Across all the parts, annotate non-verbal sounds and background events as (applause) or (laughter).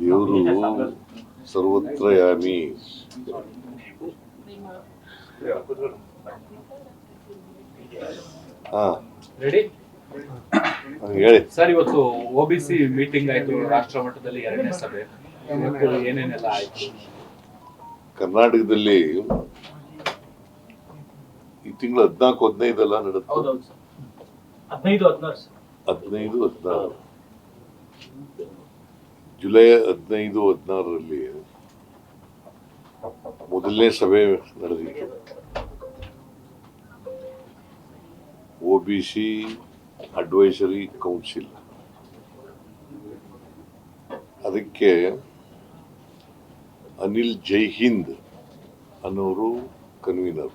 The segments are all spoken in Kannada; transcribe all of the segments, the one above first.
ದೇವರು ಸರ್ವತ್ರ ಯಾಮಿ. ಹಾ. ರೆಡಿ ಹೇಳಿ. ಸರ್ ಇವತ್ತು ಒಬಿಸಿ ಮೀಟಿಂಗ್ ಆಯ್ತು ರಾಷ್ಟ್ರ ಮಟ್ಟದಲ್ಲಿ ಎರಡನೇ ಸಭೆ. ಏನೇನೆಲ್ಲ ಆಯ್ತು? ಕರ್ನಾಟಕದಲ್ಲಿ ಈ ತಿಂಗಳು ಹದಿನಾಲ್ಕು ಹದಿನೈದಲ್ಲ ನಡೆದು. ಹದಿನೈದು ಹದಿನಾರು ಹದಿನೈದು ಹದಿನಾರು. ಜುಲೈ ಹದಿನೈದು, ಹದಿನಾರರಲ್ಲಿ ಮೊದಲನೇ ಸಭೆ ನಡೆದಿತ್ತು. O B C advisory council. ಅದಕ್ಕೆ ಅನಿಲ್ ಜೈಹಿಂದ್ ಅನ್ನೋರು ಕನ್ವೀನರ್.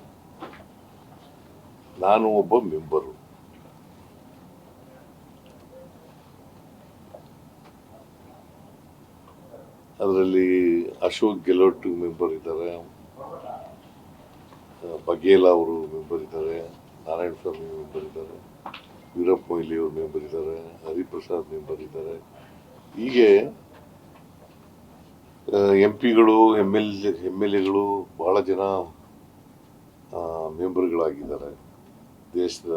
ನಾನು ಒಬ್ಬ ಮೆಂಬರು. ಅದರಲ್ಲಿ ಅಶೋಕ್ ಗೆಲೋಟ್ ಮೆಂಬರ್ ಇದ್ದಾರೆ. ಬಘೇಲಾ ಅವರು ಮೆಂಬರ್ ಇದ್ದಾರೆ. ನಾರಾಯಣ ಸ್ವಾಮಿ ಮೆಂಬರ್ ಇದ್ದಾರೆ. ವೀರಪ್ಪ ಮೊಯ್ಲಿ ಅವರು ಮೆಂಬರ್ ಇದ್ದಾರೆ. ಹರಿಪ್ರಸಾದ್ ಮೆಂಬರ್ ಇದ್ದಾರೆ. ಹೀಗೆ ಎಂ ಪಿಗಳು ಎಂ ಎಲ್ ಎಂ ಎಲ್ ಎಗಳು ಬಹಳ ಜನ ಮೆಂಬರ್ಗಳಾಗಿದ್ದಾರೆ ದೇಶದ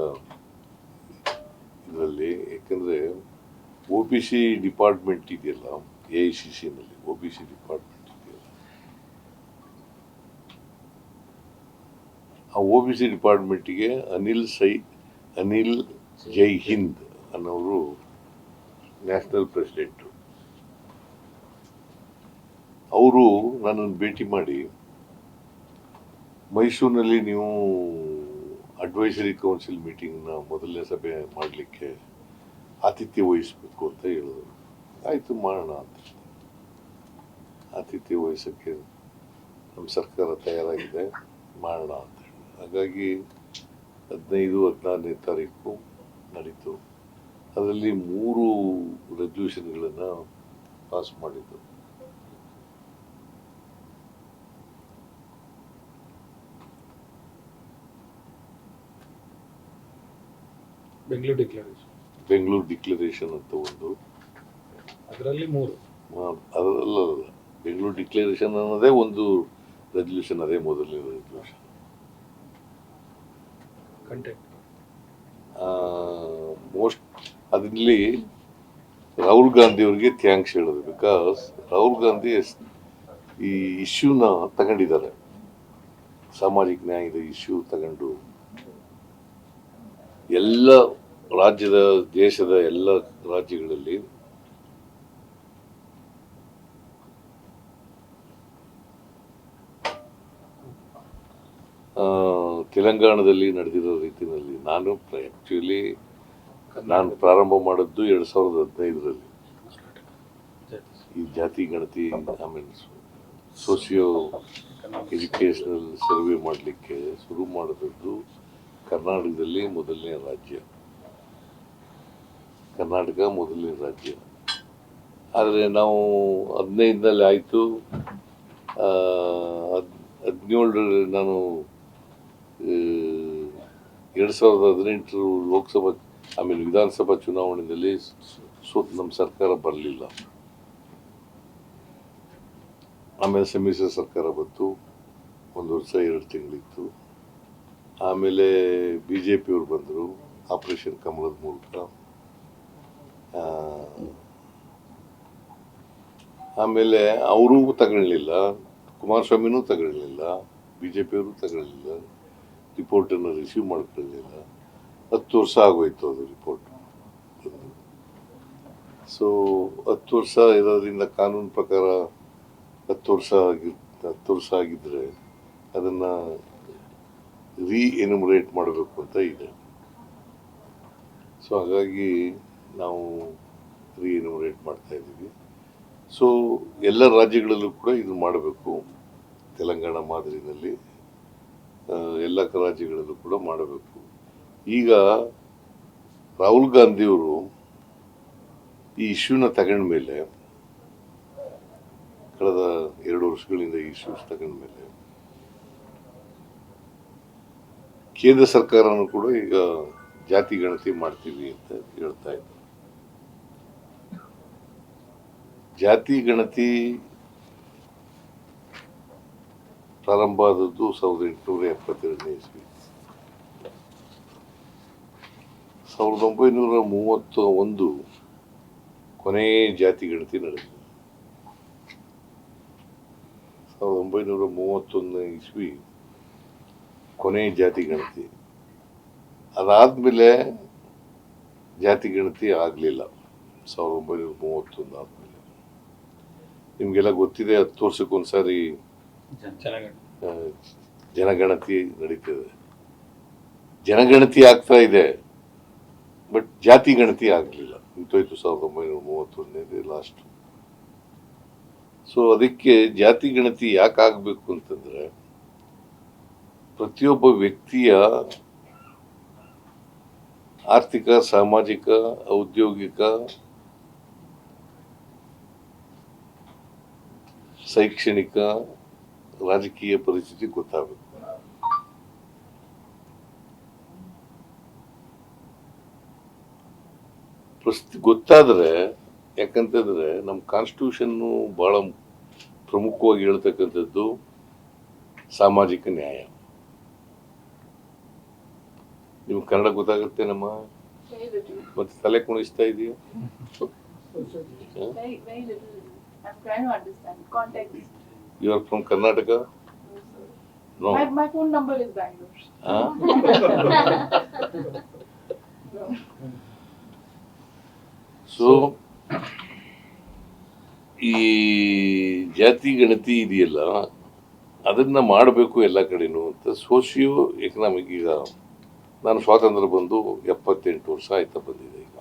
ಇದರಲ್ಲಿ. ಯಾಕಂದರೆ ಒ ಪಿ ಸಿ ಡಿಪಾರ್ಟ್ಮೆಂಟ್ ಇದೆಯಲ್ಲ A I C O B C department ಆ ಒ ಬಿ ಸಿ ಡಿಪಾರ್ಟ್ಮೆಂಟಿಗೆ ಅನಿಲ್ ಸೈ ಅನಿಲ್ ಜೈ ಹಿಂದ್ ಅನ್ನೋರು ನ್ಯಾಷನಲ್ ಪ್ರೆಸಿಡೆಂಟು ಅವರು ನನ್ನನ್ನು ಭೇಟಿ ಮಾಡಿ, ಮೈಸೂರಿನಲ್ಲಿ ನೀವು ಅಡ್ವೈಸರಿ ಕೌನ್ಸಿಲ್ ಮೀಟಿಂಗ್ನ ಮೊದಲನೇ ಸಭೆ ಮಾಡಲಿಕ್ಕೆ ಆತಿಥ್ಯ ವಹಿಸಬೇಕು ಅಂತ ಹೇಳಿದ್ರು. ಆಯಿತು ಮಾಡೋಣ ಅಂತ. ಅತಿಥಿ ವಹಿಸೋಕ್ಕೆ ನಮ್ಮ ಸರ್ಕಾರ ತಯಾರಾಗಿದೆ ಮಾಡೋಣ ಅಂತ ಹೇಳಿ. ಹಾಗಾಗಿ ಹದಿನೈದು ಹದಿನಾರನೇ ತಾರೀಕು ನಡೀತು. ಅದರಲ್ಲಿ ಮೂರು ರೆಸಲ್ಯೂಷನ್ಗಳನ್ನು ಪಾಸ್ ಮಾಡಿದ್ದು. ಬೆಂಗಳೂರು ಡಿಕ್ಲರೇಷನ್ ಬೆಂಗಳೂರು ಡಿಕ್ಲರೇಷನ್ ಅಂತ ಒಂದು. ಅದರಲ್ಲಿ ಮೂರು. ಅದರಲ್ಲ ಬೆಂಗಳೂರು ಡಿಕ್ಲರೇಷನ್ ಅನ್ನೋದೇ ಒಂದು ರೆಸಲ್ಯೂಷನ್ ಅದೇ ಮೊದಲನೇ ರೆಸಲ್ಯೂಷನ್ ಕಂಟೆಂಟ್ ಮೋಸ್ಟ್ ಅದರಲ್ಲಿ ರಾಹುಲ್ ಗಾಂಧಿ ಅವರಿಗೆ ಥ್ಯಾಂಕ್ಸ್ ಹೇಳೋದು ಬಿಕಾಸ್ ರಾಹುಲ್ ಗಾಂಧಿ ಈ ಇಶ್ಯೂನ ತಗೊಂಡಿದ್ದಾರೆ. ಸಾಮಾಜಿಕ ನ್ಯಾಯದ ಇಶ್ಯೂ ತಗೊಂಡು. ಎಲ್ಲ ರಾಜ್ಯದ ದೇಶದ ಎಲ್ಲ ರಾಜ್ಯಗಳಲ್ಲಿ ತೆಲಂಗಾಣದಲ್ಲಿ ನಡೆದಿರೋ ರೀತಿಯಲ್ಲಿ ನಾನು ಆ್ಯಕ್ಚುಲಿ ನಾನು ಪ್ರಾರಂಭ ಮಾಡಿದ್ದು ಎರಡು ಸಾವಿರದ ಹದಿನೈದರಲ್ಲಿ. ಈ ಜಾತಿ, ಗಣತಿ ಆಮೇಲೆ ಸೋಷಿಯೋ ಎಜುಕೇಷನಲ್ ಸರ್ವೆ ಮಾಡಲಿಕ್ಕೆ ಶುರು ಮಾಡಿದದ್ದು ಕರ್ನಾಟಕದಲ್ಲಿ ಮೊದಲನೇ ರಾಜ್ಯ. ಕರ್ನಾಟಕ ಮೊದಲನೇ ರಾಜ್ಯ. ಆದರೆ ನಾವು ಹದಿನೈದರಲ್ಲಿ ಆಯಿತು. ಹದಿನೇಳರಲ್ಲಿ ನಾನು ಎರಡು ಸಾವಿರದ ಹದಿನೆಂಟು ಲೋಕಸಭಾ ಆಮೇಲೆ ವಿಧಾನಸಭಾ ಚುನಾವಣೆಯಲ್ಲಿ ಸೊ ನಮ್ಮ ಸರ್ಕಾರ ಬರಲಿಲ್ಲ. ಆಮೇಲೆ ಸಮ್ಮಿಶ್ರ ಸರ್ಕಾರ ಬಂತು. ಒಂದು ವರ್ಷ, ಎರಡು ತಿಂಗಳಿತ್ತು. ಆಮೇಲೆ ಬಿ ಜೆ ಪಿಯವರು ಬಂದರು. ಆಪರೇಷನ್ ಕಮಲದ ಮೂಲಕ. ಆಮೇಲೆ ಅವರೂ ತಗೊಳ್ಳಿಲ್ಲ. ಕುಮಾರಸ್ವಾಮಿನೂ ತಗೊಳ್ಳಿಲ್ಲ. ಬಿ ಜೆ ಪಿಯವರು ತಗೊಳ್ಳಿಲ್ಲ. ರಿಪೋರ್ಟನ್ನು ರಿಸೀವ್ ಮಾಡ್ಕೊಳ್ಳಲಿಲ್ಲ. ಹತ್ತು ವರ್ಷ ಆಗೋಯ್ತು ಅದು ರಿಪೋರ್ಟ್ ಬಂದು ಸೊ ಹತ್ತು ವರ್ಷ ಇರೋದ್ರಿಂದ ಕಾನೂನು ಪ್ರಕಾರ ಹತ್ತು ವರ್ಷ ಆಗಿ, ಹತ್ತು ವರ್ಷ ಆಗಿದ್ದರೆ ಅದನ್ನು ರೀ ಎನ್ಯುಮರೇಟ್ ಮಾಡಬೇಕು ಅಂತ ಇದೆ. ಸೊ ಹಾಗಾಗಿ ನಾವು ರೀ ಎನ್ಯುಮರೇಟ್ ಮಾಡ್ತಾ ಇದ್ದೀವಿ. ಸೊ ಎಲ್ಲ ರಾಜ್ಯಗಳಲ್ಲೂ ಕೂಡ ಇದು ಮಾಡಬೇಕು. ತೆಲಂಗಾಣ ಮಾದರಿನಲ್ಲಿ. ಎಲ್ಲ ರಾಜ್ಯಗಳಲ್ಲೂ ಕೂಡ ಮಾಡಬೇಕು. ಈಗ ರಾಹುಲ್ ಗಾಂಧಿಯವರು ಈ ಇಶ್ಯೂನ ತಗೊಂಡ್ಮೇಲೆ ಕಳೆದ ಎರಡು ವರ್ಷಗಳಿಂದ ಈ ಇಶ್ಯೂಸ್ ತಗೊಂಡ್ಮೇಲೆ ಕೇಂದ್ರ ಸರ್ಕಾರನೂ ಕೂಡ ಈಗ ಜಾತಿ ಗಣತಿ ಮಾಡ್ತೀವಿ ಅಂತ ಹೇಳ್ತಾ ಇದ್ದಾರೆ. ಜಾತಿ ಗಣತಿ ಪ್ರಾರಂಭ ಆದದ್ದು ಸಾವಿರದ ಎಂಟುನೂರ ಎಪ್ಪತ್ತೆರಡನೇ ಇಸ್ವಿ. ಸಾವಿರದ ಒಂಬೈನೂರ ಮೂವತ್ತ ಒಂದು ಕೊನೆಯ ಜಾತಿ ಗಣತಿ ನಡೆದಿದೆ. ಸಾವಿರದ ಒಂಬೈನೂರ ಮೂವತ್ತೊಂದನೇ ಇಸ್ವಿ ಕೊನೆಯ ಜಾತಿ ಗಣತಿ. ಅದಾದಮೇಲೆ ಜಾತಿ ಗಣತಿ ಆಗಲಿಲ್ಲ. ಸಾವಿರದ ಒಂಬೈನೂರ ಮೂವತ್ತೊಂದು ಆದಮೇಲೆ. ನಿಮಗೆಲ್ಲ ಗೊತ್ತಿದೆ, ಹತ್ತು ವರ್ಷಕ್ಕೊಂದ್ಸಾರಿ ಆ, ಜನಗಣತಿ ನಡೀತದೆ. ಜನಗಣತಿ ಆಗ್ತಾ ಇದೆ ಬಟ್ ಜಾತಿ ಗಣತಿ ಆಗಲಿಲ್ಲ. ನಿಂತೋಯ್ತು ಸಾವಿರದ ಒಂಬೈನೂರ ಮೂವತ್ತೊಂದನೇ ಲಾಸ್ಟ್. ಸೊ ಅದಕ್ಕೆ ಜಾತಿ ಗಣತಿ ಯಾಕೆ ಆಗಬೇಕು ಅಂತಂದ್ರೆ ಪ್ರತಿಯೊಬ್ಬ ವ್ಯಕ್ತಿಯ ಆರ್ಥಿಕ ಸಾಮಾಜಿಕ ಔದ್ಯೋಗಿಕ ಶೈಕ್ಷಣಿಕ ರಾಜಕೀಯ ಪರಿಸ್ಥಿತಿ ಗೊತ್ತಾಗಬೇಕು ಪ್ರಸ್ತಿ ಗೊತ್ತಾದ್ರೆ, ಯಾಕಂತಂದ್ರೆ ನಮ್ಮ ಕಾನ್ಸ್ಟಿಟ್ಯೂಷನ್ನು ಬಹಳ ಪ್ರಮುಖವಾಗಿ ಹೇಳ್ತಕ್ಕಂಥದ್ದು ಸಾಮಾಜಿಕ ನ್ಯಾಯ. ನಿಮ್ಗೆ ಕನ್ನಡ ಗೊತ್ತಾಗುತ್ತೆ ನಮ್ಮ. ಮತ್ತೆ ತಲೆ ಕುಣಿಸ್ತಾ ಇದೆಯಾ. You are from Karnataka No. My, my phone number is Bangalore. No. (laughs) So ಈ ಜಾತಿ ಗಣತಿ ಇದೆಯಲ್ಲ ಅದನ್ನ ಮಾಡಬೇಕು ಎಲ್ಲ ಕಡೆನೂ ಅಂತ ಸೋಷಿಯೋ ಎಕನಾಮಿಕ್ ಈಗ ನಾನು ಸ್ವಾತಂತ್ರ್ಯ ಬಂದು ಎಪ್ಪತ್ತೆಂಟು ವರ್ಷ ಆಯ್ತಾ ಬಂದಿದೆ ಈಗ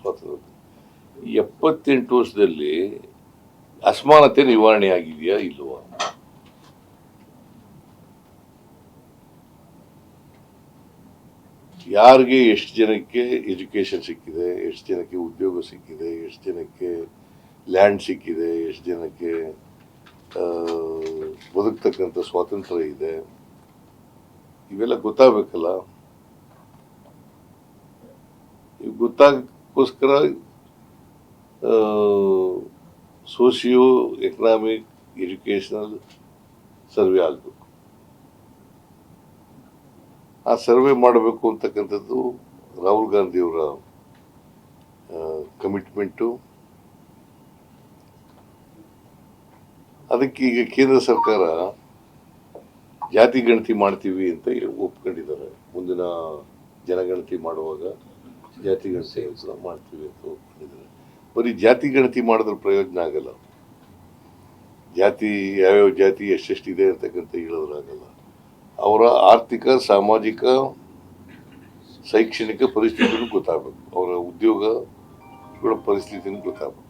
ಸ್ವಾತಂತ್ರ್ಯ ಎಪ್ಪತ್ತೆಂಟು ವರ್ಷದಲ್ಲಿ ಅಸಮಾನತೆ ನಿವಾರಣೆ ಆಗಿದೆಯಾ ಇಲ್ವಾ ಯಾರಿಗೆ ಎಷ್ಟು ಜನಕ್ಕೆ ಎಜುಕೇಶನ್ ಸಿಕ್ಕಿದೆ, ಎಷ್ಟು ಜನಕ್ಕೆ ಉದ್ಯೋಗ ಸಿಕ್ಕಿದೆ, ಎಷ್ಟು ಜನಕ್ಕೆ ಲ್ಯಾಂಡ್ ಸಿಕ್ಕಿದೆ, ಎಷ್ಟು ಜನಕ್ಕೆ ಬದುಕ್ತಕ್ಕಂಥ ಸ್ವಾತಂತ್ರ್ಯ ಇದೆ? ಇವೆಲ್ಲ ಗೊತ್ತಾಗಬೇಕಲ್ಲ. ಗೊತ್ತಾಗೋಸ್ಕರ ಸೋಷಿಯೋ ಎಕನಾಮಿಕ್ ಎಜುಕೇಷನಲ್ ಸರ್ವೆ ಆಗಬೇಕು. ಆ ಸರ್ವೆ ಮಾಡಬೇಕು ಅಂತಕ್ಕಂಥದ್ದು ರಾಹುಲ್ ಗಾಂಧಿಯವರ ಕಮಿಟ್ಮೆಂಟು ಅದಕ್ಕೆ ಈಗ ಕೇಂದ್ರ ಸರ್ಕಾರ ಜಾತಿ ಗಣತಿ ಮಾಡ್ತೀವಿ ಅಂತ ಒಪ್ಕೊಂಡಿದ್ದಾರೆ. ಮುಂದಿನ ಜನಗಣತಿ ಮಾಡುವಾಗ ಜಾತಿ ಗಣತಿ ಮಾಡ್ತೀವಿ ಅಂತ ಒಪ್ಕೊಂಡಿದ್ದಾರೆ. ಬರೀ ಜಾತಿ ಗಣತಿ ಮಾಡಿದ್ರೆ ಪ್ರಯೋಜನ ಆಗಲ್ಲ. ಜಾತಿ, ಯಾವ್ಯಾವ ಜಾತಿ ಎಷ್ಟೆಷ್ಟಿದೆ ಅಂತಕ್ಕಂಥ ಹೇಳೋದ್ರಾಗಲ್ಲ ಅವರ ಆರ್ಥಿಕ, ಸಾಮಾಜಿಕ, ಶೈಕ್ಷಣಿಕ ಪರಿಸ್ಥಿತಿನೂ ಗೊತ್ತಾಗಬೇಕು. ಅವರ ಉದ್ಯೋಗ ಕೂಡ ಪರಿಸ್ಥಿತಿನೂ ಗೊತ್ತಾಗಬೇಕು.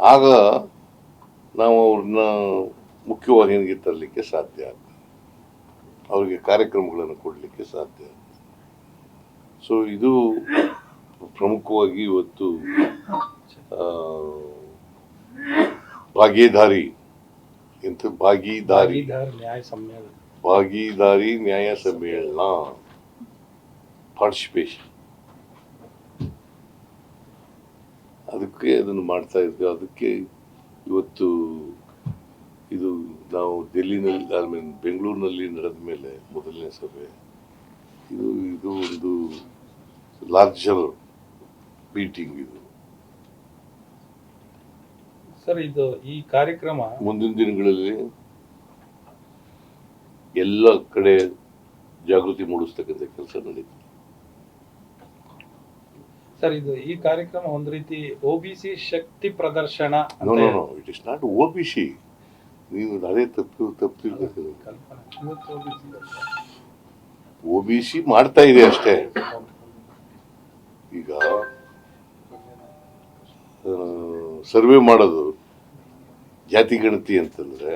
ಆಗ ನಾವು ಅವ್ರನ್ನ ಮುಖ್ಯವಾಹಿನಿಗೆ ತರಲಿಕ್ಕೆ ಸಾಧ್ಯ ಆಗ್ತದೆ. ಅವರಿಗೆ ಕಾರ್ಯಕ್ರಮಗಳನ್ನು ಕೊಡಲಿಕ್ಕೆ ಸಾಧ್ಯ ಆಗ್ತದೆ. ಸೊ ಇದು ಪ್ರಮುಖವಾಗಿ ಇವತ್ತು ಭಾಗಿದಾರಿ ಎಂತ ಭಾಗೀದಾರಿ? ಭಾಗೀದಾರಿ ನ್ಯಾಯ ಸಮ್ಮೇಳನ. ಪಾರ್ಟಿಸಿಪೇಷನ್ ಅದಕ್ಕೆ ಅದನ್ನು ಮಾಡ್ತಾ ಇದ್ವಿ. ಅದಕ್ಕೆ ಇವತ್ತು ಇದು ನಾವು ಡೆಲ್ಲಿನಲ್ಲಿ ಐ ಮೀನ್ ಬೆಂಗಳೂರಿನಲ್ಲಿ ನಡೆದ ಮೇಲೆ ಮೊದಲನೇ ಸಭೆ. ಇದು ಇದು ಒಂದು ಲಾರ್ಜರ್ ಮೀಟಿಂಗ್ ಇದು. ಸರ್ ಇದು ಈ ಕಾರ್ಯಕ್ರಮ ಮುಂದಿನ ದಿನಗಳಲ್ಲಿ ಎಲ್ಲ ಕಡೆ ಜಾಗೃತಿ ಮೂಡಿಸ್ತಕ್ಕಂಥ ಕೆಲಸ ನಡೀತು. ಸರ್ ಇದು ಈ ಕಾರ್ಯಕ್ರಮ ಒಂದು ರೀತಿ ಒಬಿಸಿ ಶಕ್ತಿ ಪ್ರದರ್ಶನ no no no it is not O B C ನೀವು ಅದೇ ತಪ್ಪು ತಪ್ಪು ತಿಳ್ಕೊತೀರಿ ಕಲ್ಪನೆ. OBC. ಒ ಬಿ ಸಿ ಮಾಡ್ತಾ ಇದೆ ಅಷ್ಟೇ. ಈಗ ಸರ್ವೆ ಮಾಡೋದು ಜಾತಿ ಗಣತಿ ಅಂತಂದ್ರೆ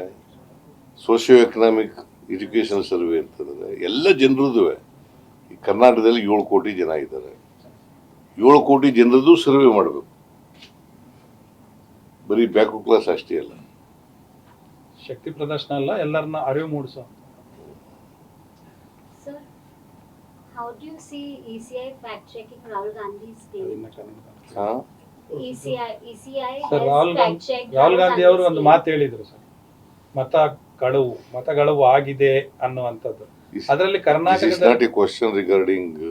ಸೋಷಿಯೋ ಎಕನಾಮಿಕ್ ಎಜುಕೇಷನ್ ಸರ್ವೆ ಅಂತಂದರೆ ಎಲ್ಲ ಜನರದ್ದು ಈ ಕರ್ನಾಟಕದಲ್ಲಿ ಏಳು ಕೋಟಿ ಜನ ಇದ್ದಾರೆ. ಏಳು ಕೋಟಿ ಜನರದ್ದು ಸರ್ವೆ ಮಾಡಬೇಕು. ಬರೀ ಬ್ಯಾಕು ಕ್ಲಾಸ್ ಅಷ್ಟೇ ಅಲ್ಲ. ಶಕ್ತಿ ಪ್ರದರ್ಶನ ಅಲ್ಲ ಎಲ್ಲರನ್ನ ಅರಿವು ಮೂಡಿಸೋ how do you see ECI fact checking Rahul Gandhi's statement? ಇಸಿಯ ಇಸಿಯ ಸರ್ ಯಲಗಾಂದಿ ಅವರು ಒಂದು ಮಾತು ಹೇಳಿದರು ಸರ್. ಮತಕ ಗಳು ಮತಗಳವು ಆಗಿದೆ ಅನ್ನುವಂತದ್ದು ಅದರಲ್ಲಿ ಕರ್ನಾಟಕದಲ್ಲ ಸ್ಟ್ಯಾಟಿಕ್ ಕ್ವೆಶ್ಚನ್ ರಿಗಾರ್ಡಿಂಗ್ನ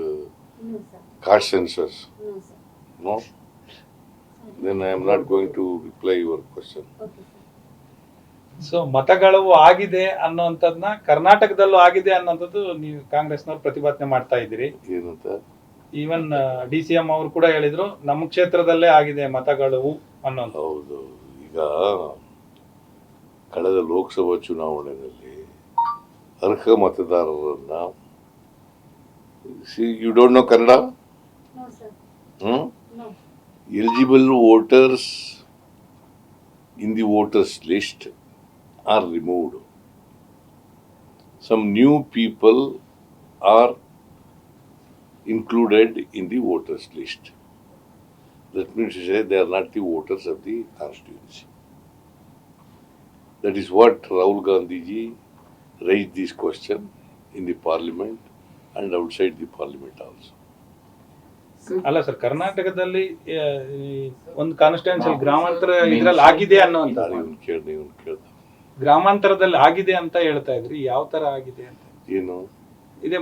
ಸರ್ ಕಾಶ್ recensement sir no then I am not going to reply your question so ಮತಗಳವು ಆಗಿದೆ ಅನ್ನುವಂತದ್ದನ್ನ ಕರ್ನಾಟಕದಲ್ಲೂ ಆಗಿದೆ ಅನ್ನುವಂತದ್ದು ನೀವು ಕಾಂಗ್ರೆಸ್ನವ್ರು ಪ್ರತಿಪಾದನೆ ಮಾಡ್ತಾ ಇದ್ದೀರಿ. ಏನಂತ? ಈವನ್ ಡಿ ಸಿ ಎಂ ಅವರು ಕೂಡ ಹೇಳಿದ್ರು ನಮ್ಮ ಕ್ಷೇತ್ರದಲ್ಲೇ ಆಗಿದೆ ಮತಗಳು ಅನ್ನೋದು. ಹೌದು ಈಗ ಕಳೆದ ಲೋಕಸಭಾ ಚುನಾವಣೆಯಲ್ಲಿ ಅರ್ಹ ಮತದಾರರನ್ನ you don't know Kannada eligible voters in the voters list are removed some new people removed. Included in the voters list. That means to say they are not the voters of the constituency. That is what Rahul Gandhi ji raised this question in the parliament and outside the parliament also. ಅಲ್ಲ ಸರ್ ಕರ್ನಾಟಕದಲ್ಲಿ ಒಂದು ಕಾನ್ಸ್ಟಿಟ್ಯೂನ್ಸಿ ಗ್ರಾಮಾಂತರ ಇದ್ರಲ್ಲಿ ಆಗಿದೆ ಕೇಳ್ದ ಗ್ರಾಮಾಂತರದಲ್ಲಿ ಆಗಿದೆ ಅಂತ ಹೇಳ್ತಾ ಇದ್ರಿ ಯಾವ ತರ ಆಗಿದೆ ಅಂತ ಏನು ಇದೇ